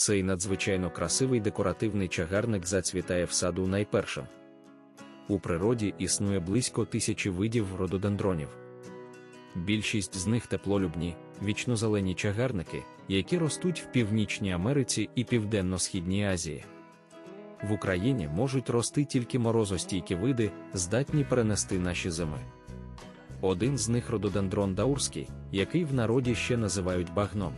Цей надзвичайно красивий декоративний чагарник зацвітає в саду найпершим. У природі існує близько тисячі видів рододендронів. Більшість з них теплолюбні, вічнозелені чагарники, які ростуть в Північній Америці і Південно-Східній Азії. В Україні можуть рости тільки морозостійкі види, здатні перенести наші зими. Один з них рододендрон даурський, який в народі ще називають багном.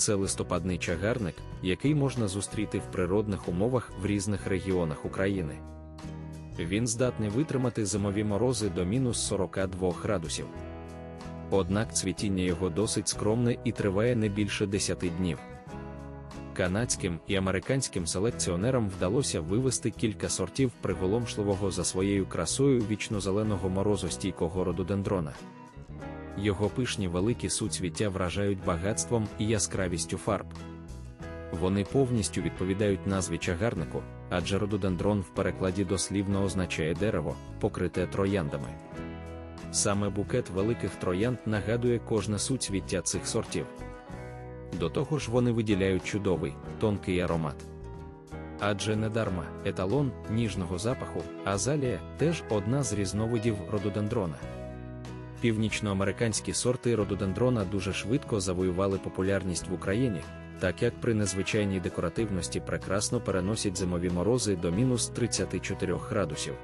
Це листопадний чагарник, який можна зустріти в природних умовах в різних регіонах України. Він здатний витримати зимові морози до мінус 42 градусів. Однак цвітіння його досить скромне і триває не більше 10 днів. Канадським і американським селекціонерам вдалося вивести кілька сортів приголомшливого за своєю красою вічнозеленого морозостійкого рододендрона. Його пишні великі суцвіття вражають багатством і яскравістю фарб. Вони повністю відповідають назві чагарнику, адже рододендрон в перекладі дослівно означає дерево, покрите трояндами. Саме букет великих троянд нагадує кожне суцвіття цих сортів. До того ж вони виділяють чудовий, тонкий аромат. Адже недарма еталон ніжного запаху, азалія теж одна з різновидів рододендрона. Північноамериканські сорти рододендрона дуже швидко завоювали популярність в Україні, так як при незвичайній декоративності прекрасно переносять зимові морози до мінус 34 градусів.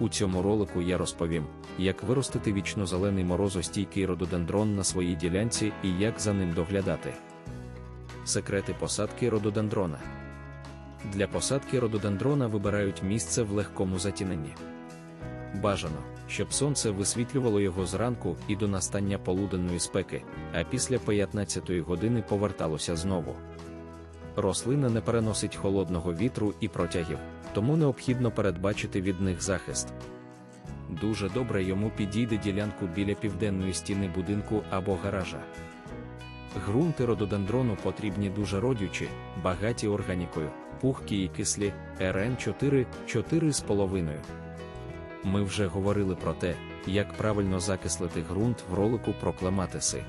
У цьому ролику я розповім, як виростити вічнозелений морозостійкий рододендрон на своїй ділянці і як за ним доглядати. Секрети посадки рододендрона. Для посадки рододендрона вибирають місце в легкому затіненні. Бажано, щоб сонце висвітлювало його зранку і до настання полуденної спеки, а після 15-ї години поверталося знову. Рослина не переносить холодного вітру і протягів, тому необхідно передбачити від них захист. Дуже добре йому підійде ділянку біля південної стіни будинку або гаража. Грунти рододендрону потрібні дуже родючі, багаті органікою, пухкі і кислі, РН 4 4,5. Ми вже говорили про те, як правильно закислити ґрунт в ролику про клематиси.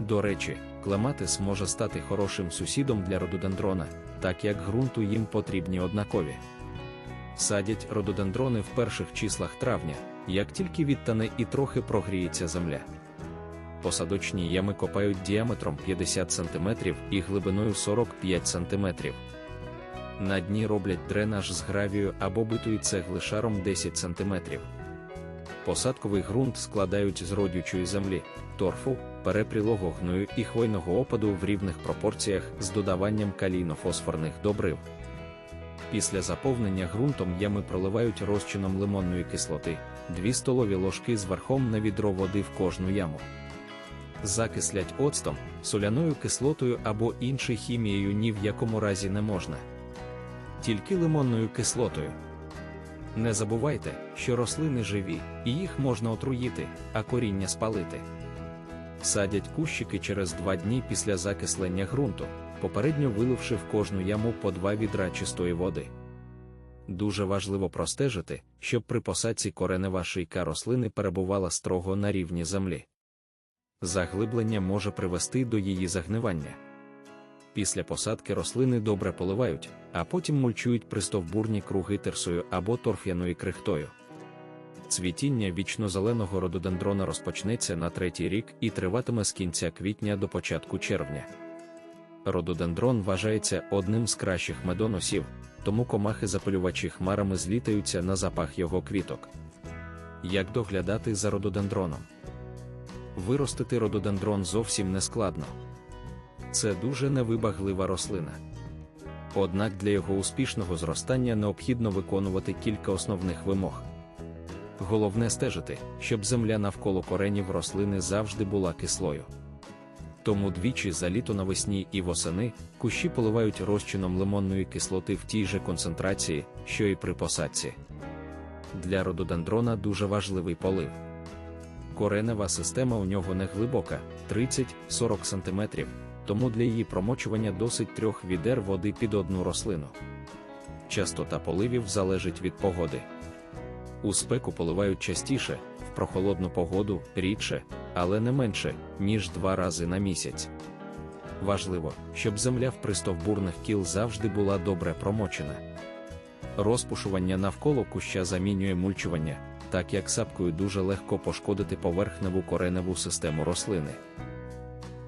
До речі, клематис може стати хорошим сусідом для рододендрона, так як ґрунту їм потрібні однакові. Садять рододендрони в перших числах травня, як тільки відтане і трохи прогріється земля. Посадочні ями копають діаметром 50 см і глибиною 45 см. На дні роблять дренаж з гравію або битої цегли шаром 10 см. Посадковий ґрунт складають з родючої землі, торфу, перепрілого гною і хвойного опаду в рівних пропорціях з додаванням калійно-фосфорних добрив. Після заповнення ґрунтом ями проливають розчином лимонної кислоти, 2 столові ложки з верхом на відро води в кожну яму. Закислять оцтом, соляною кислотою або іншою хімією ні в якому разі не можна. Тільки лимонною кислотою. Не забувайте, що рослини живі, і їх можна отруїти, а коріння спалити. Садять кущики через два дні після закислення ґрунту, попередньо виливши в кожну яму по два відра чистої води. Дуже важливо простежити, щоб при посадці коренева шийка рослини перебувала строго на рівні землі. Заглиблення може привести до її загнивання. Після посадки рослини добре поливають, а потім мульчують пристовбурні круги терсою або торф'яною крихтою. Цвітіння вічно-зеленого рододендрона розпочнеться на третій рік і триватиме з кінця квітня до початку червня. Рододендрон вважається одним з кращих медоносів, тому комахи запалювачі хмарами злітаються на запах його квіток. Як доглядати за рододендроном? Виростити рододендрон зовсім не складно. Це дуже невибаглива рослина. Однак для його успішного зростання необхідно виконувати кілька основних вимог. Головне стежити, щоб земля навколо коренів рослини завжди була кислою. Тому двічі за літо навесні і восени кущі поливають розчином лимонної кислоти в тій же концентрації, що і при посадці. Для рододендрона дуже важливий полив. Коренева система у нього не глибока 30-40 см, тому для її промочування досить трьох відер води під одну рослину. Частота поливів залежить від погоди. У спеку поливають частіше, в прохолодну погоду рідше, але не менше, ніж два рази на місяць. Важливо, щоб земля в пристовбурних кіл завжди була добре промочена. Розпушування навколо куща замінює мульчування, так як сапкою дуже легко пошкодити поверхневу кореневу систему рослини.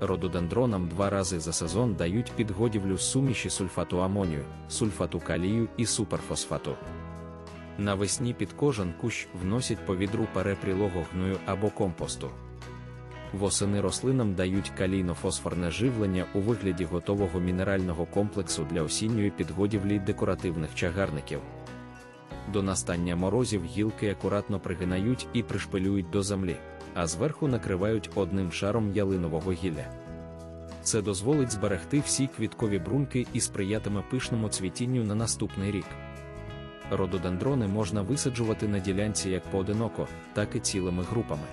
Рододендронам два рази за сезон дають підгодівлю суміші сульфату амонію, сульфату калію і суперфосфату. Навесні під кожен кущ вносять по відру перепрілого гною або компосту. Восени рослинам дають калійно-фосфорне живлення у вигляді готового мінерального комплексу для осінньої підгодівлі декоративних чагарників. До настання морозів гілки акуратно пригинають і пришпилюють до землі, а зверху накривають одним шаром ялинового гілля. Це дозволить зберегти всі квіткові бруньки і сприятиме пишному цвітінню на наступний рік. Рододендрони можна висаджувати на ділянці як поодиноко, так і цілими групами.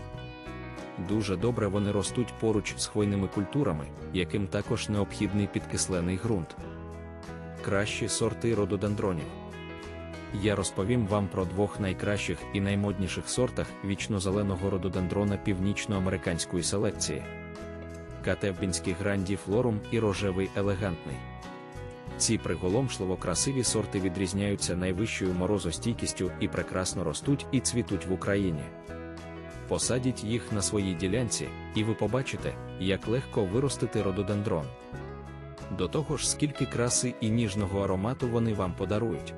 Дуже добре вони ростуть поруч з хвойними культурами, яким також необхідний підкислений ґрунт. Кращі сорти рододендронів. Я розповім вам про двох найкращих і наймодніших сортах вічно-зеленого рододендрона північноамериканської селекції. Катевбінський гранді флорум і рожевий елегантний. Ці приголомшливо красиві сорти відрізняються найвищою морозостійкістю і прекрасно ростуть і цвітуть в Україні. Посадіть їх на своїй ділянці, і ви побачите, як легко виростити рододендрон. До того ж, скільки краси і ніжного аромату вони вам подарують.